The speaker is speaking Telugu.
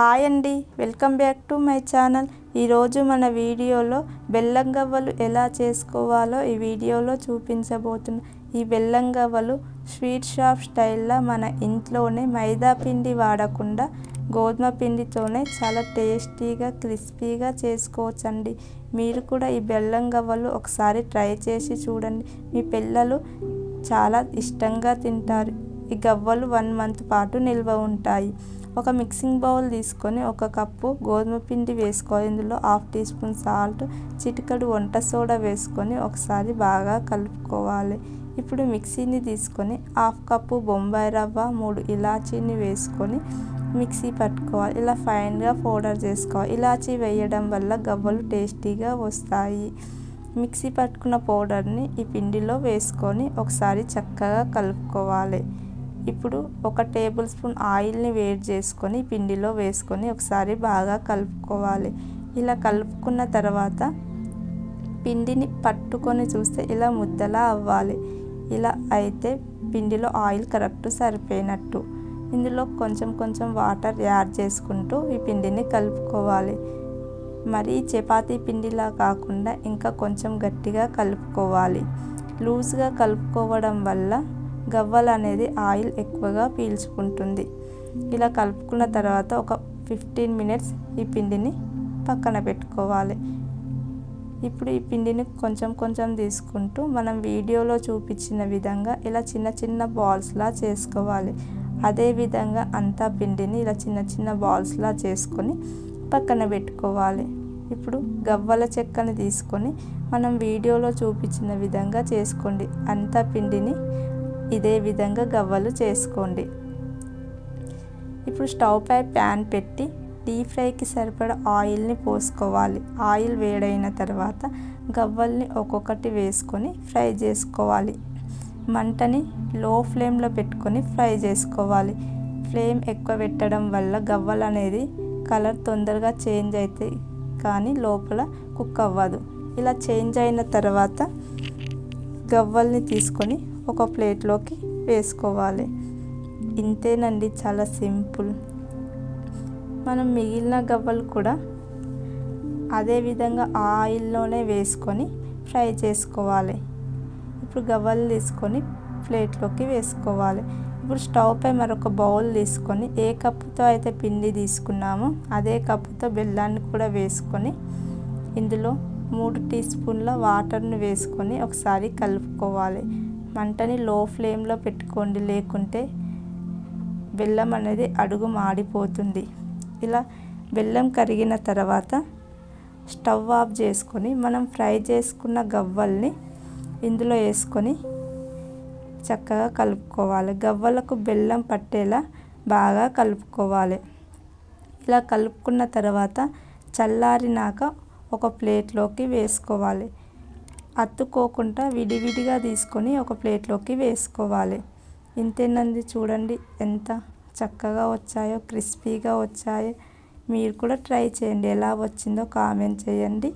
హాయ్ అండి. Welcome back to my channel. ఈరోజు మన వీడియోలో బెల్లం గవ్వలు ఎలా చేసుకోవాలో ఈ వీడియోలో చూపించబోతున్నా. ఈ బెల్లం గవ్వలు స్వీట్ షాప్ స్టైల్లో మన ఇంట్లోనే మైదా పిండి వాడకుండా గోధుమ పిండితోనే చాలా టేస్టీగా క్రిస్పీగా చేసుకోవచ్చండి. మీరు కూడా ఈ బెల్లం గవ్వలు ఒకసారి ట్రై చేసి చూడండి. మీ పిల్లలు చాలా ఇష్టంగా తింటారు. ఈ గవ్వలు వన్ మంత్ పాటు నిల్వ ఉంటాయి. ఒక మిక్సింగ్ బౌల్ తీసుకొని ఒక కప్పు గోధుమ పిండి వేసుకోవాలి. ఇందులో హాఫ్ టీ స్పూన్ సాల్ట్ చిటికడు వంట సోడా వేసుకొని ఒకసారి బాగా కలుపుకోవాలి. ఇప్పుడు మిక్సీని తీసుకొని హాఫ్ కప్పు బొంబాయి రవ్వ మూడు ఇలాచీని వేసుకొని మిక్సీ పట్టుకోవాలి. ఇలా ఫైన్గా పౌడర్ చేసుకోవాలి. ఇలాచీ వేయడం వల్ల గవ్వలు టేస్టీగా వస్తాయి. మిక్సీ పట్టుకున్న పౌడర్ని ఈ పిండిలో వేసుకొని ఒకసారి చక్కగా కలుపుకోవాలి. ఇప్పుడు ఒక టేబుల్ స్పూన్ ఆయిల్ని వేడి చేసుకొని పిండిలో వేసుకొని ఒకసారి బాగా కలుపుకోవాలి. ఇలా కలుపుకున్న తర్వాత పిండిని పట్టుకొని చూస్తే ఇలా ముద్దలా అవ్వాలి. ఇలా అయితే పిండిలో ఆయిల్ కరెక్ట్ సరిపోయినట్టు. ఇందులో కొంచెం కొంచెం వాటర్ యాడ్ చేసుకుంటూ ఈ పిండిని కలుపుకోవాలి. మరి చపాతీ పిండిలా కాకుండా ఇంకా కొంచెం గట్టిగా కలుపుకోవాలి. లూజ్గా కలుపుకోవడం వల్ల గవ్వలు అనేది ఆయిల్ ఎక్కువగా పీల్చుకుంటుంది. ఇలా కలుపుకున్న తర్వాత ఒక ఫిఫ్టీన్ మినిట్స్ ఈ పిండిని పక్కన పెట్టుకోవాలి. ఇప్పుడు ఈ పిండిని కొంచెం కొంచెం తీసుకుంటూ మనం వీడియోలో చూపించిన విధంగా ఇలా చిన్న చిన్న బాల్స్లా చేసుకోవాలి. అదేవిధంగా అంతా పిండిని ఇలా చిన్న చిన్న బాల్స్లా చేసుకొని పక్కన పెట్టుకోవాలి. ఇప్పుడు గవ్వల చెక్కని తీసుకొని మనం వీడియోలో చూపించిన విధంగా చేసుకోండి. అంతా పిండిని ఇదే విధంగా గవ్వలు చేసుకోండి. ఇప్పుడు స్టవ్ పై ప్యాన్ పెట్టి డీప్ ఫ్రైకి సరిపడా ఆయిల్ని పోసుకోవాలి. ఆయిల్ వేడైన తర్వాత గవ్వల్ని ఒక్కొక్కటి వేసుకొని ఫ్రై చేసుకోవాలి. మంటని లో ఫ్లేమ్లో పెట్టుకొని ఫ్రై చేసుకోవాలి. ఫ్లేమ్ ఎక్కువ పెట్టడం వల్ల గవ్వలు అనేది కలర్ తొందరగా చేంజ్ అవుతాయి కానీ లోపల కుక్ అవ్వదు. ఇలా చేంజ్ అయిన తర్వాత గవ్వల్ని తీసుకొని ఒక ప్లేట్లోకి వేసుకోవాలి. ఇంతేనండి చాలా సింపుల్. మనం మిగిలిన గవ్వలు కూడా అదే విధంగా ఆయిల్లోనే వేసుకొని ఫ్రై చేసుకోవాలి. ఇప్పుడు గవ్వలు తీసుకొని ప్లేట్లోకి వేసుకోవాలి. ఇప్పుడు స్టవ్ పై మరొక బౌల్ తీసుకొని ఏ కప్పుతో అయితే పిండి తీసుకున్నామో అదే కప్పుతో బెల్లాన్ని కూడా వేసుకొని ఇందులో మూడు టీ స్పూన్ల వాటర్ని వేసుకొని ఒకసారి కలుపుకోవాలి. మంటని లో ఫ్లేమ్లో పెట్టుకోండి. లేకుంటే బెల్లం అనేది అడుగు మాడిపోతుంది. ఇలా బెల్లం కరిగిన తర్వాత స్టవ్ ఆఫ్ చేసుకొని మనం ఫ్రై చేసుకున్న గవ్వల్ని ఇందులో వేసుకొని చక్కగా కలుపుకోవాలి. గవ్వలకు బెల్లం పట్టేలా బాగా కలుపుకోవాలి. ఇలా కలుపుకున్న తర్వాత చల్లారినాక ఒక ప్లేట్లోకి వేసుకోవాలి. అత్తుకోకుండా విడివిడిగా తీసుకొని ఒక ప్లేట్లోకి వేసుకోవాలి. ఇంతేనంది చూడండి ఎంత చక్కగా వచ్చాయో క్రిస్పీగా వచ్చాయో. మీరు కూడా ట్రై చేయండి ఎలా వచ్చిందో కామెంట్ చేయండి.